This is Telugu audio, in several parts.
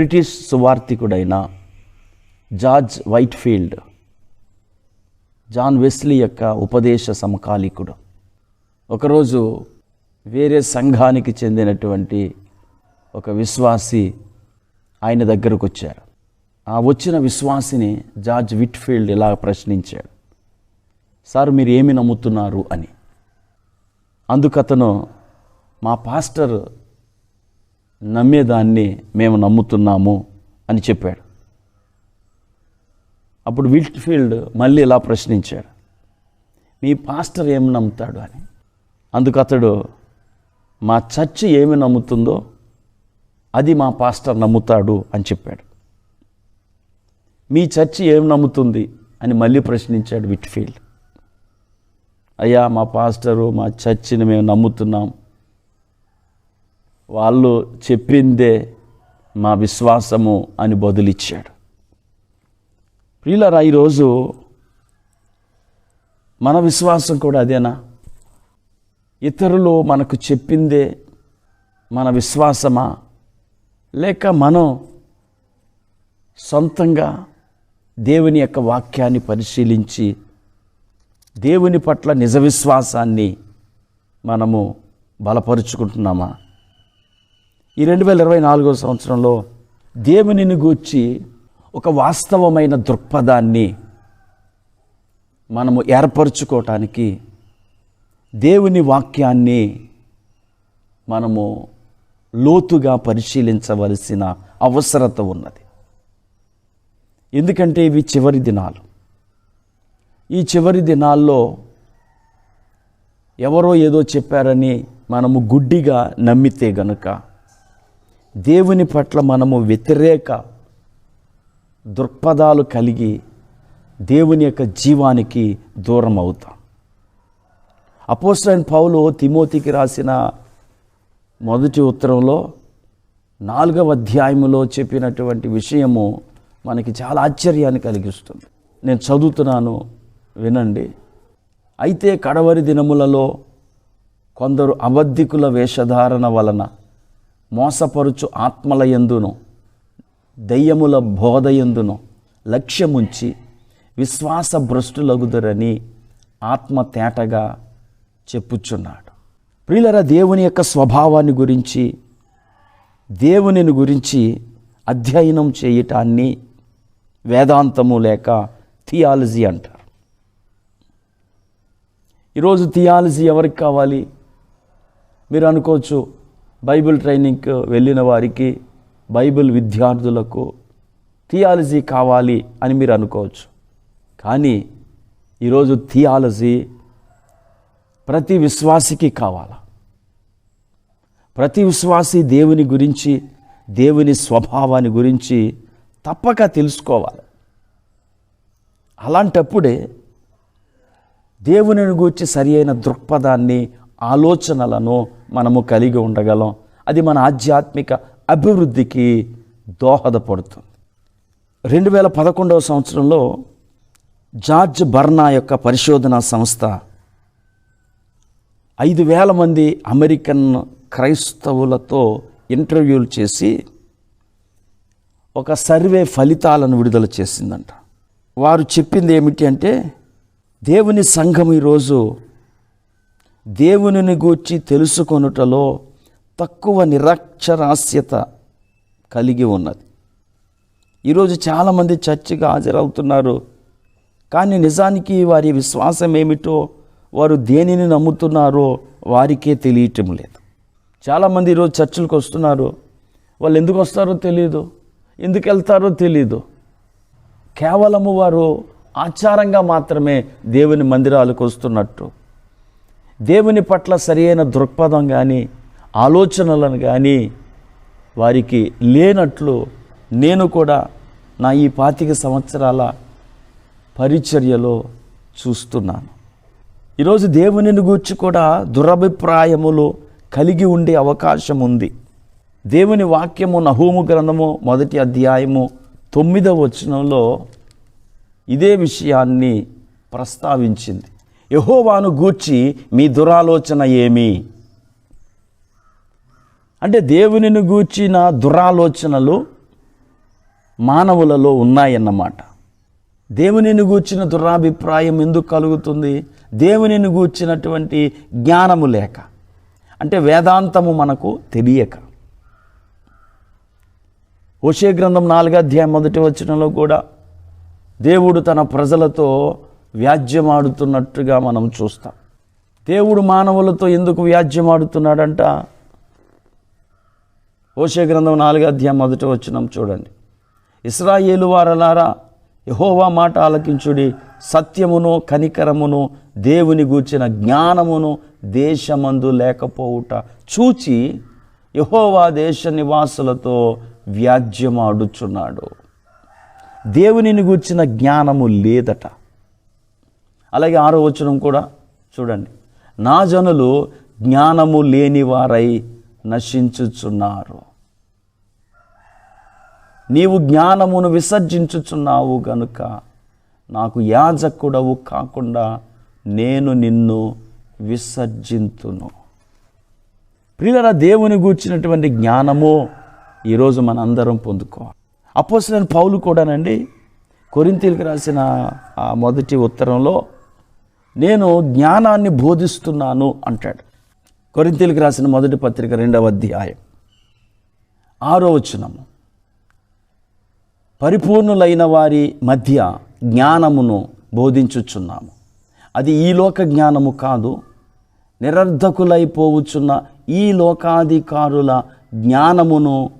బ్రిటిష్ సువార్థికుడైన జార్జ్ వైట్ఫీల్డ్ జాన్ వెస్లీ యొక్క ఉపదేశ సమకాలీకుడు. ఒకరోజు వేరే సంఘానికి చెందినటువంటి ఒక విశ్వాసి ఆయన దగ్గరకు వచ్చారు ఆ వచ్చిన విశ్వాసిని జార్జ్ విట్ఫీల్డ్ ఇలా ప్రశ్నించాడు. సార్ మీరు ఏమి నమ్ముతున్నారు? అని. అందుకతను మా పాస్టర్ నమ్మేదాన్ని మేము నమ్ముతున్నాము అని చెప్పాడు. అప్పుడు విల్ట్ఫీల్డ్ మళ్ళీ ఇలా ప్రశ్నించాడు. మీ పాస్టర్ ఏమి నమ్ముతాడు అని. అందుకు అతడు మా చర్చి ఏమి నమ్ముతుందో అది మా పాస్టర్ నమ్ముతాడు అని చెప్పాడు. మీ చర్చి ఏం నమ్ముతుంది అని మళ్ళీ ప్రశ్నించాడు విట్ఫీల్డ్. అయ్యా మా పాస్టరు మా చర్చిని మేము నమ్ముతున్నాం. వాళ్ళు చెప్పిందే మా విశ్వాసము అని బదులిచ్చాడు. ప్రియులరా ఈరోజు మన విశ్వాసం కూడా అదేనా? ఇతరులు మనకు చెప్పిందే మన విశ్వాసమా? లేక మనం సొంతంగా దేవుని యొక్క వాక్యాన్ని పరిశీలించి దేవుని పట్ల నిజ విశ్వాసాన్ని మనము బలపరుచుకుంటున్నామా? ఈ రెండు వేల ఇరవై నాలుగో సంవత్సరంలో దేవునిని గూర్చి ఒక వాస్తవమైన దృక్పథాన్ని మనము ఏర్పరచుకోవటానికి దేవుని వాక్యాన్ని మనము లోతుగా పరిశీలించవలసిన అవసరత ఉన్నది. ఎందుకంటే ఇవి చివరి దినాలు. ఈ చివరి దినాల్లో ఎవరో ఏదో చెప్పారని మనము గుడ్డిగా నమ్మితే గనుక దేవుని పట్ల మనము వ్యతిరేక దృక్పథాలు కలిగి దేవుని యొక్క జీవానికి దూరం అవుతాం. అపోస్టైన్ పౌలు తిమోతికి రాసిన మొదటి ఉత్తరంలో నాలుగవ అధ్యాయములో చెప్పినటువంటి విషయము మనకి చాలా ఆశ్చర్యాన్ని కలిగిస్తుంది. నేను చదువుతున్నాను వినండి. అయితే కడవరి దినములలో కొందరు అబద్ధికుల వేషధారణ వలన మోసపరుచు ఆత్మల ఎందును దయ్యముల బోధయందును లక్ష్యముంచి విశ్వాస భ్రష్టులగుదరని ఆత్మ తేటగా చెప్పుచున్నాడు. ప్రియులర దేవుని యొక్క స్వభావాన్ని గురించి దేవునిని గురించి అధ్యయనం చేయటాన్ని వేదాంతము లేక థియాలజీ అంటారు. ఈరోజు థియాలజీ ఎవరికి కావాలి? మీరు అనుకోవచ్చు బైబిల్ ట్రైనింగ్కి వెళ్ళిన వారికి బైబిల్ విద్యార్థులకు థియాలజీ కావాలి అని మీరు అనుకోవచ్చు. కానీ ఈరోజు థియాలజీ ప్రతి విశ్వాసికి కావాలా? ప్రతి విశ్వాసి దేవుని గురించి దేవుని స్వభావాన్ని గురించి తప్పక తెలుసుకోవాలి. అలాంటప్పుడే దేవుని గురించి సరి అయిన దృక్పథాన్ని ఆలోచనలను మనము కలిగి ఉండగలం. అది మన ఆధ్యాత్మిక అభివృద్ధికి దోహదపడుతుంది. రెండు వేల పదకొండవ సంవత్సరంలో జార్జ్ బర్నా యొక్క పరిశోధన సంస్థ ఐదు వేల మంది అమెరికన్ క్రైస్తవులతో ఇంటర్వ్యూలు చేసి ఒక సర్వే ఫలితాలను విడుదల చేసిందంట. వారు చెప్పింది ఏమిటి అంటే దేవుని సంఘం ఈరోజు దేవునిని గూర్చి తెలుసుకొనుటలో తక్కువ నిరక్షరాస్యత కలిగి ఉన్నది. ఈరోజు చాలామంది చర్చికి హాజరవుతున్నారు. కానీ నిజానికి వారి విశ్వాసం ఏమిటో వారు దేనిని నమ్ముతున్నారో వారికే తెలియటం లేదు. చాలామంది ఈరోజు చర్చిలకు వస్తున్నారు. వాళ్ళు ఎందుకు వస్తారో తెలియదు ఎందుకు వెళ్తారో తెలియదు కేవలము వారు ఆచారంగా మాత్రమే దేవుని మందిరాలకు వస్తున్నట్టు. దేవుని పట్ల సరియైన దృక్పథం కానీ ఆలోచనలను కానీ వారికి లేనట్లు నేను కూడా నా ఈ పాతిక సంవత్సరాల పరిచర్యలో చూస్తున్నాను. ఈరోజు దేవునిని గూర్చి కూడా దురభిప్రాయములు కలిగి ఉండే అవకాశం ఉంది. దేవుని వాక్యము నహూము గ్రంథము మొదటి అధ్యాయము తొమ్మిదవ వచనంలో ఇదే విషయాన్ని ప్రస్తావించింది. యహోవాను గూర్చి మీ దురాలోచన ఏమి? అంటే దేవునిని గూర్చిన దురాలోచనలు మానవులలో ఉన్నాయన్నమాట. దేవునిని గూర్చిన దురాభిప్రాయం ఎందుకు కలుగుతుంది? దేవునిని గూర్చినటువంటి జ్ఞానము లేక. అంటే వేదాంతము మనకు తెలియక. ఓషే గ్రంథం నాలుగో అధ్యాయం మొదటి వచనంలో కూడా దేవుడు తన ప్రజలతో వ్యాజ్యమాడుతున్నట్టుగా మనం చూస్తాం. దేవుడు మానవులతో ఎందుకు వ్యాజ్యమాడుతున్నాడంట? ఓషే గ్రంథం నాలుగో అధ్యాయం మొదట వచ్చినాం చూడండి. ఇస్రాయేలు వారలారా యహోవా మాట ఆలకించుడి సత్యమును కనికరమును దేవుని గూర్చిన జ్ఞానమును దేశమందు లేకపోవుట చూచి యహోవా దేశ నివాసులతో వ్యాజ్యమాడుచున్నాడు. దేవునిని గూర్చిన జ్ఞానము లేదట. అలాగే ఆరో వచనం కూడా చూడండి. నా జనులు జ్ఞానము లేనివారై నశించుచున్నారు. నీవు జ్ఞానమును విసర్జించుచున్నావు గనుక నాకు యాజకుడవు కాకుండా నేను నిన్ను విసర్జింతును. ప్రియుల దేవుని గూర్చినటువంటి జ్ఞానము ఈరోజు మనందరం పొందుకోవాలి. అపోసలైన పౌలు కూడానండి కొరింతీలకు రాసిన ఆ మొదటి ఉత్తరంలో నేను జ్ఞానాన్ని బోధిస్తున్నాను అంటాడు. కొరింతీలకు రాసిన మొదటి పత్రిక రెండవ అధ్యాయం. ఆరో వచనము. పరిపూర్ణులైన వారి మధ్య జ్ఞానమును బోధించుచున్నాము. అది ఈ లోక జ్ఞానము కాదు నిరర్ధకులైపోవచ్చున్న ఈ లోకాధికారుల జ్ఞానమును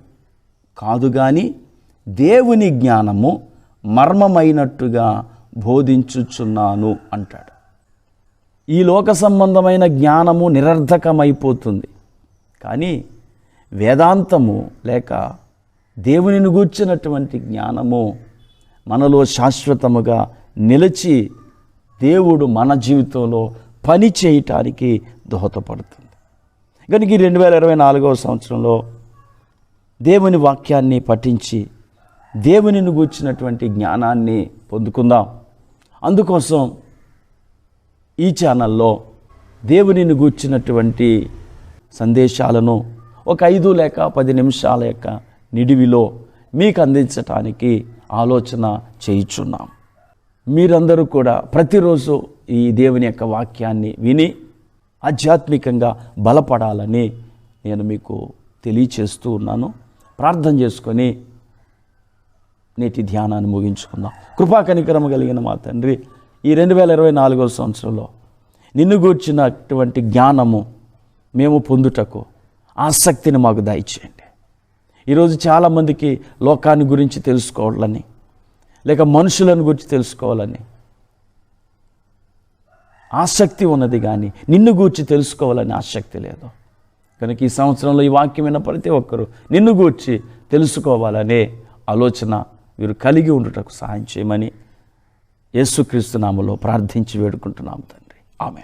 కాదు కానీ దేవుని జ్ఞానము మర్మమైనట్టుగా బోధించుచున్నాను అంటాడు. ఈ లోక సంబంధమైన జ్ఞానము నిరర్ధకమైపోతుంది కానీ వేదాంతము లేక దేవునిని గూర్చినటువంటి జ్ఞానము మనలో శాశ్వతముగా నిలిచి దేవుడు మన జీవితంలో పని చేయటానికి దోహదపడుతుంది. కనుక ఈ రెండు వేల ఇరవై నాలుగవ సంవత్సరంలో దేవుని వాక్యాన్ని పఠించి దేవునిని గూర్చినటువంటి జ్ఞానాన్ని పొందుకుందాం. అందుకోసం ఈ ఛానల్లో దేవునిని గూర్చినటువంటి సందేశాలను ఒక ఐదు లేక పది నిమిషాల యొక్క నిడివిలో మీకు అందించటానికి ఆలోచన చేయుచున్నాం. మీరందరూ కూడా ప్రతిరోజు ఈ దేవుని యొక్క వాక్యాన్ని విని ఆధ్యాత్మికంగా బలపడాలని నేను మీకు తెలియచేస్తూ ఉన్నాను. ప్రార్థన చేసుకొని నేటి ధ్యానాన్ని ముగించుకుందాం. కృపా కనికరము కలిగిన మా తండ్రి ఈ రెండు వేల ఇరవై నాలుగవ సంవత్సరంలో నిన్ను గూర్చినటువంటి జ్ఞానము మేము పొందుటకు ఆసక్తిని మాకు దయచేయండి. ఈరోజు చాలామందికి లోకాన్ని గురించి తెలుసుకోవాలని లేక మనుషులను గురించి తెలుసుకోవాలని ఆసక్తి ఉన్నది కానీ నిన్ను గూర్చి తెలుసుకోవాలని ఆసక్తి లేదు. కనుక ఈ సంవత్సరంలో ఈ వాక్యమైన ప్రతి ఒక్కరూ నిన్ను గూర్చి తెలుసుకోవాలనే ఆలోచన వీరు కలిగి ఉండుటకు సహాయం చేయమని యేసుక్రీస్తు నామలో ప్రార్థించి వేడుకుంటున్నాము తండ్రి. ఆమె